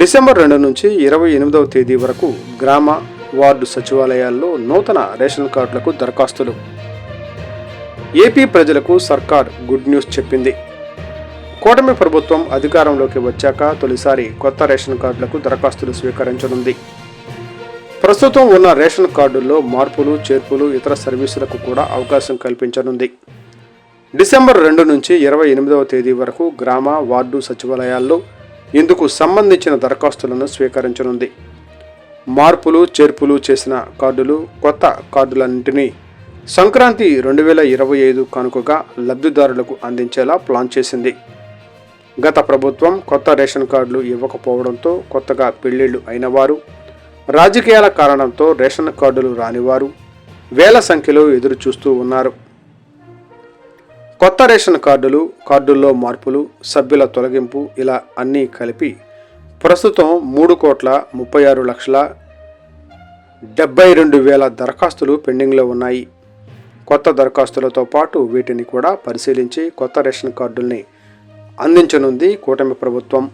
December రెండు నుంచి ఇరవై ఎనిమిదవ తేదీ వరకు గ్రామ వార్డు సచివాలయాల్లో నూతన రేషన్ కార్డులకు దరఖాస్తులు. ఏపీ ప్రజలకు సర్కార్ గుడ్ న్యూస్ చెప్పింది. కూటమి ప్రభుత్వం అధికారంలోకి వచ్చాక తొలిసారి కొత్త రేషన్ కార్డులకు దరఖాస్తులు స్వీకరించనుంది. ప్రస్తుతం ఉన్న రేషన్ కార్డుల్లో మార్పులు చేర్పులు ఇతర సర్వీసులకు కూడా అవకాశం కల్పించనుంది. డిసెంబర్ రెండు నుంచి ఇరవై ఎనిమిదవ తేదీ వరకు గ్రామ వార్డు సచివాలయాల్లో ఇందుకు సంబంధించిన దరఖాస్తులను స్వీకరించనుంది. మార్పులు చేర్పులు చేసిన కార్డులు కొత్త కార్డులన్నింటినీ సంక్రాంతి రెండు వేల ఇరవై ఐదు కానుకగా లబ్ధిదారులకు అందించేలా ప్లాన్ చేసింది. గత ప్రభుత్వం కొత్త రేషన్ కార్డులు ఇవ్వకపోవడంతో కొత్తగా పెళ్ళిళ్ళు అయినవారు రాజకీయాల కారణంతో రేషన్ కార్డులు రానివారు వేల సంఖ్యలో ఎదురు చూస్తూ ఉన్నారు. కొత్త రేషన్ కార్డులు కార్డుల్లో మార్పులు సభ్యుల తొలగింపు ఇలా అన్నీ కలిపి ప్రస్తుతం మూడు కోట్ల ముప్పై ఆరు లక్షల డెబ్బై రెండు వేల దరఖాస్తులు పెండింగ్లో ఉన్నాయి. కొత్త దరఖాస్తులతో పాటు వీటిని కూడా పరిశీలించి కొత్త రేషన్ కార్డుల్ని అందించనుంది కూటమి ప్రభుత్వం.